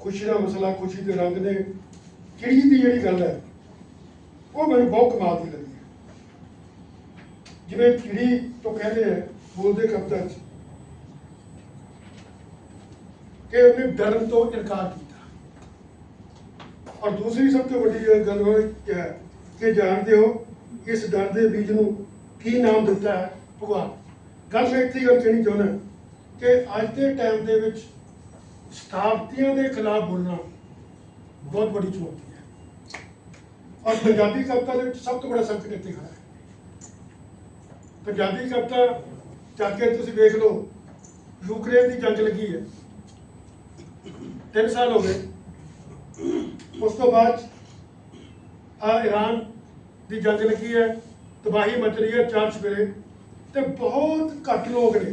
E: ਖੁਸ਼ੀ ਦਾ ਮਸਲਾ, ਖੁਸ਼ੀ ਦੇ ਰੰਗ ਨੇ ਚਿੜੀ ਦੀ ਜਿਹੜੀ ਗੱਲ ਹੈ, ਉਹ ਮੈਨੂੰ ਬਹੁਤ ਕਮਾਲ ਦੀ ਲੱਗੀ ਜਿਵੇਂ ਚਿੜੀ ਤੋਂ ਕਹਿੰਦੇ ਆ ਬੋਲਦੇ ਕਵਿਤਾ 'ਚ ਕਿ ਉਹਨੇ ਡਰਨ ਤੋਂ ਇਨਕਾਰ ਕੀਤਾ। ਔਰ ਦੂਸਰੀ ਸਭ ਤੋਂ ਵੱਡੀ ਗੱਲ ਉਹ ਕਿ ਜਾਣਦੇ ਹੋ, ਇਸ ਡਰ ਦੇ ਬੀਜ ਨੂੰ ਕੀ ਨਾਮ ਦਿੱਤਾ ਹੈ? ਭਗਵਾਨ। ਗੱਲ ਮੈਂ ਇੱਥੇ ਗੱਲ ਕਹਿਣੀ ਚਾਹੁੰਦਾ ਕਿ ਅੱਜ ਦੇ ਟਾਈਮ ਦੇ ਵਿੱਚ ਸਥਾਪਤੀਆਂ ਦੇ ਖਿਲਾਫ ਬੋਲਣਾ ਬਹੁਤ ਵੱਡੀ ਚੁਣੌਤੀ ਹੈ। ਔਰ ਪੰਜਾਬੀ ਕਵਿਤਾ ਦੇ ਵਿੱਚ ਸਭ ਤੋਂ ਬੜਾ ਸੰਕਟ ਇੱਥੇ ਖੜਾ ਹੈ। ਪੰਜਾਬੀ ਕਵਿਤਾ ਜਾ ਕੇ ਤੁਸੀਂ ਵੇਖ ਲਓ, ਯੂਕਰੇਨ ਦੀ ਜੰਗ ਲੱਗੀ ਹੈ। ਤਿੰਨ ਸਾਲ ਹੋ ਗਏ। ਉਸ ਤੋਂ ਬਾਅਦ ਆ ਈਰਾਨ ਦੀ ਜੰਗ ਲੱਗੀ ਹੈ, ਤਬਾਹੀ ਮਚ ਰਹੀ ਹੈ ਚਾਰ ਸਵੇਰੇ ਤੇ ਬਹੁਤ ਘੱਟ ਲੋਕ ਨੇ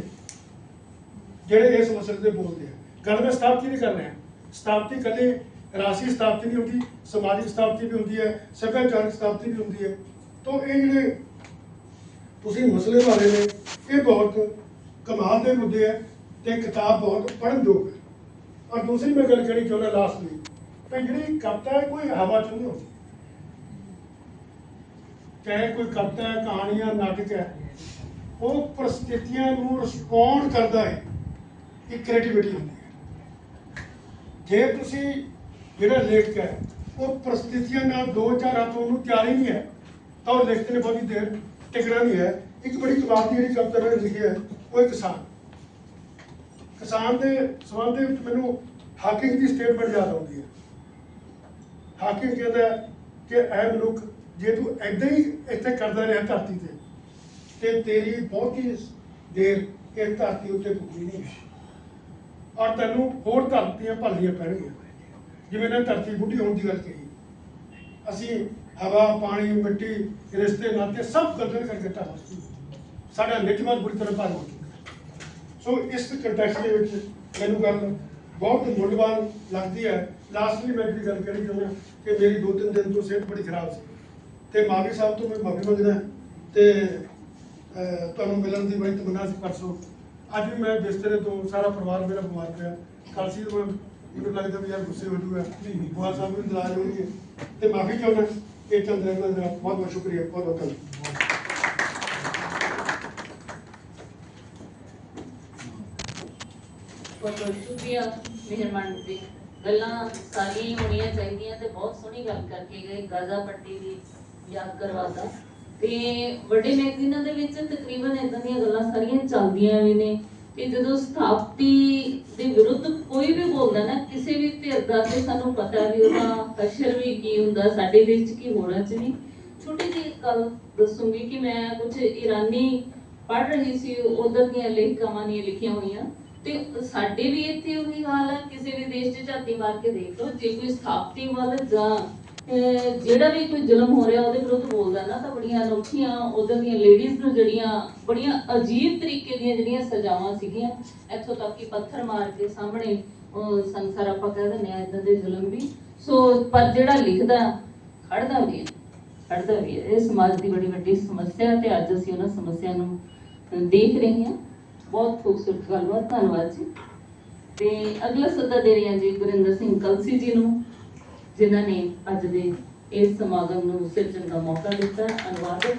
E: ਜਿਹੜੇ ਇਸ ਮਸਲੇ ਤੇ ਬੋਲਦੇ ਆ। ਗੱਲ ਮੈਂ ਸਥਾਪਤੀ ਨਹੀਂ ਕਰ ਰਿਹਾ ਸਥਾਪਤੀ ਕੱਲੀ ਰਾਸ਼ੀ ਸਥਾਪਤੀ ਨਹੀਂ ਹੁੰਦੀ, ਸਮਾਜਿਕ ਸਥਾਪਤੀ ਵੀ ਹੁੰਦੀ ਹੈ, ਸੱਭਿਆਚਾਰਕ ਸਥਾਪਤੀ ਵੀ ਹੁੰਦੀ ਹੈ। ਤੋਂ ਇਹ ਜਿਹੜੇ ਤੁਸੀਂ ਮਸਲੇ ਵਾਲੇ ਨੇ ਇਹ ਬਹੁਤ ਕਮਾਲ ਦੇ ਮੁੱਦੇ ਹੈ ਤੇ ਕਿਤਾਬ ਬਹੁਤ ਪੜ੍ਹਨ ਯੋਗ ਹੈ। ਔਰ ਦੂਸਰੀ ਮੈਂ ਗੱਲ ਕਹਿਣੀ ਚਾਹੁੰਦਾ ਲਾਸਟ ਲਾਸਟਲੀ ਤਾਂ ਜਿਹੜੀ ਕਵਿਤਾ ਹੈ ਕੋਈ ਹਵਾ ਚ ਨਹੀਂ ਹੁੰਦੀ ਚਾਹੇ ਕੋਈ ਕਵਿਤਾ ਹੈ, ਕਹਾਣੀ ਨਾਟਕ ਹੈ, ਉਹ ਪ੍ਰਸਥਿਤੀਆਂ ਨੂੰ ਰਿਸਪੌਂਡ ਕਰਦਾ ਹੈ, ਇੱਕ ਕ੍ਰੀਏਟੀਵਿਟੀ ਹੁੰਦੀ ਹੈ। ਜੇ ਤੁਸੀਂ ਜਿਹੜਾ ਲੇਖਕ ਹੈ, ਉਹ ਪ੍ਰਸਥਿਤੀਆਂ ਨਾਲ ਦੋ ਚਾਰ ਹੱਥ ਉਹਨੂੰ ਤਿਆਰ ਹੀ ਨਹੀਂ ਹੈ, ਤਾਂ ਉਹ ਲਿਖਤ ਨੇ ਬਹੁਤੀ ਦੇਰ ਟਿਕਣਾ ਨਹੀਂ ਹੈ। ਇੱਕ ਬੜੀ ਕਮਾਲ ਦੀ ਜਿਹੜੀ ਕਵਿਤਾ ਮੈਂ ਲਿਖੀ ਹੈ ਉਹ ਹੈ ਕਿਸਾਨ। ਕਿਸਾਨ ਦੇ ਸਬੰਧ ਦੇ ਵਿੱਚ ਮੈਨੂੰ ਹਾਕਿੰਗ ਦੀ ਸਟੇਟਮੈਂਟ ਯਾਦ ਆਉਂਦੀ ਹੈ। ਹਾਕਿੰਗ ਕਹਿੰਦਾ ਕਿ ਐ ਮਨੁੱਖ, ਜੇ ਤੂੰ ਐਦਾਂ ਹੀ ਇੱਥੇ ਕਰਦਾ ਰਿਹਾ ਧਰਤੀ ਤੇ ਤੇ ਤੇਰੀ ਬਹੁਤੀ ਦੇਰ ਇਹ ਧਰਤੀ ਉੱਤੇ ਪੁੱਜਣੀ ਨਹੀਂ ਔਰ ਤੈਨੂੰ ਹੋਰ ਧਰਤੀਆਂ ਭਰਨੀਆਂ ਪੈਣਗੀਆਂ। ਜਿਵੇਂ ਨੇ ਧਰਤੀ ਬੁੱਢੀ ਹੋਣ ਦੀ ਗੱਲ ਕਹੀ। ਅਸੀਂ ਹਵਾ, ਪਾਣੀ, ਮਿੱਟੀ, ਰਿਸ਼ਤੇ, ਨਾਤੇ ਸਭ ਕਦਰ ਕਰਕੇ ਧਰਤੀ ਸਾਡਾ ਨਿਜਮਤ ਬੁਰੀ ਤਰ੍ਹਾਂ ਭਾਰ ਹੋ ਚੁੱਕਾ ਸੋ ਇਸ ਕੰਟੈਕਸਟ ਦੇ ਵਿੱਚ ਮੈਨੂੰ ਗੱਲ ਬਹੁਤ ਮੁੱਲਵਾਨ ਲੱਗਦੀ ਹੈ। ਲਾਸਟਲੀ ਮੈਂ ਜਿਹੜੀ ਗੱਲ ਕਰੀ ਚਾਹੁੰਦਾ ਕਿ ਮੇਰੀ ਦੋ ਤਿੰਨ ਦਿਨ ਤੋਂ ਸਿਹਤ ਬੜੀ ਖਰਾਬ ਸੀ। ਤੇ ਮਾਵੀ ਸਾਹਿਬ ਤੋਂ ਮੈਂ ਮਾਫੀ ਮੰਗਦਾ ਤੇ ਤੁਹਾਨੂੰ ਮਿਲਣ ਦੀ ਬੜੀ ਤਮੰਨਾ ਸੀ ਪਰਸੋਂ। ਅੱਜ ਵੀ ਮੈਂ ਬਿਸਤਰੇ ਤੋਂ ਸਾਰਾ ਪਰਿਵਾਰ ਮੇਰਾ ਬਿਮਾਰ ਪਿਆ। ਕੱਲ੍ਹ ਸੀ ਮੈਂ ਮੈਨੂੰ ਲੱਗਦਾ ਵੀ ਯਾਰ ਗੁੱਸੇ ਹੋ। ਜੂਗਾ ਬੁਆ ਸਾਹਿਬ ਵੀ ਨਾਰਾਜ਼ ਹੋਣਗੇ ਤੇ ਮਾਫੀ ਚਾਹੁੰਦਾ ਇਹ ਚੰਦ ਰਹਿਮਤ ਦਾ ਬਹੁਤ ਬਹੁਤ ਸ਼ੁਕਰੀਆ। ਬਹੁਤ ਬਹੁਤ ਧੰਨਵਾਦ
B: ਬਹੁਤ ਬਹੁਤ ਸ਼ੁਕਰੀਆ ਮਿਹਰਬਾਨ ਜੀ। ਗੱਲਾਂ ਸਾਰੀਆਂ ਹੀ ਹੋਣੀਆਂ ਚਾਹੀਦੀਆਂ ਤੇ ਬਹੁਤ ਸੋਹਣੀ ਗੱਲ ਕਰਕੇ ਗਏ, ਗਾਜ਼ਾ ਪੱਟੀ ਦੀ ਯਾਦ ਕਰਵਾਤਾ ਤੇ ਵੱਡੇ ਮੈਗਜ਼ੀਨਾਂ ਦੇ ਵਿੱਚ ਤਕਰੀਬਨ ਇਦਾਂ ਦੀਆਂ ਗੱਲਾਂ ਸਾਰੀਆਂ ਚੱਲਦੀਆਂ ਵੀ ਨੇ ਕਿ ਜਦੋਂ ਸਥਾਪਤੀ ਦੇ ਵਿਰੁੱਧ ਕੋਈ ਵੀ ਬੋਲਦਾ ਨਾ, ਕਿਸੇ ਵੀ ਧਿਰ ਦਾ ਤੇ ਸਾਨੂੰ ਪਤਾ ਵੀ ਉਹਦਾ ਹਸ਼ਰ ਵੀ ਕੀ ਹੁੰਦਾ, ਸਾਡੇ ਦੇਸ਼ ਕੀ ਹੋਣਾ ਚਾਹੀਦੀ ਛੋਟੀ ਜਿਹੀ ਗੱਲ ਦੱਸੂਗੀ ਕਿ ਮੈਂ ਕੁਝ ਇਰਾਨੀ ਪੜ੍ਹ ਰਹੀ ਸੀ, ਉਧਰ ਦੀਆਂ ਲੇਖਕਾਵਾਂ ਨੇ ਲਿਖੀਆਂ ਹੋਈਆਂ। ਤੇ ਸਾਡੇ ਵੀ ਇੱਥੇ ਉਹੀ ਹਾਲ ਹੈ ਕਿਸੇ ਵੀ ਦੇਸ਼ 'ਚ ਝਾਤੀ ਮਾਰ ਕੇ ਦੇਖ ਲਓ, ਜੇ ਕੋਈ ਸਥਾਪਤੀ ਜਾਂ ਜਿਹੜਾ ਵੀ ਕੋਈ ਜ਼ੁਲਮ ਹੋ ਰਿਹਾ ਉਹਦੇ ਵਿਰੁੱਧ ਬੋਲਦਾ ਨਾ, ਤਾਂ ਬੜੀਆਂ ਅਨੋਖੀਆਂ ਉਧਰ ਦੀਆਂ ਲੇਡੀਜ਼ ਨੂੰ ਜਿਹੜੀਆਂ, ਬੜੀਆਂ ਅਜੀਬ ਤਰੀਕੇ ਦੀਆਂ ਜਿਹੜੀਆਂ ਸਜ਼ਾਵਾਂ ਸੀਗੀਆਂ, ਇੱਥੋਂ ਤੱਕ ਕਿ ਪੱਥਰ ਮਾਰ ਕੇ ਸਾਹਮਣੇ ਉਹ ਸੰਸਾਰ ਆਪਾਂ ਕਹਿ ਦਿੰਦੇ ਆ ਇਦਾਂ ਦੇ ਜ਼ੁਲਮ ਵੀ। ਸੋ, ਪਰ ਜਿਹੜਾ ਲਿਖਦਾ ਖੜਦਾ ਵੀ ਹੈ ਖੜਦਾ ਵੀ ਹੈ। ਇਹ ਸਮਾਜ ਦੀ ਬੜੀ ਵੱਡੀ ਸਮੱਸਿਆ ਤੇ ਅੱਜ ਅਸੀਂ ਉਹਨਾਂ ਸਮੱਸਿਆ ਨੂੰ ਦੇਖ ਰਹੇ ਹਾਂ। ਬਹੁਤ ਖੂਬਸੂਰਤ ਗੱਲਬਾਤ, ਧੰਨਵਾਦ ਜੀ। ਤੇ ਅਗਲਾ ਸੱਦਾ ਦੇ ਰਹੇ ਹਾਂ ਜੀ ਗੁਰਿੰਦਰ ਸਿੰਘ ਕਲਸੀ ਜੀ ਨੂੰ, ਜਿਨ੍ਹਾਂ ਨੇ ਅੱਜ ਦੇ ਇਸ ਸਮਾਗਮ ਨੂੰ ਸਿਰਜਣ ਦਾ ਮੌਕਾ ਦਿੱਤਾ। ਅਨੁਵਾਦਕ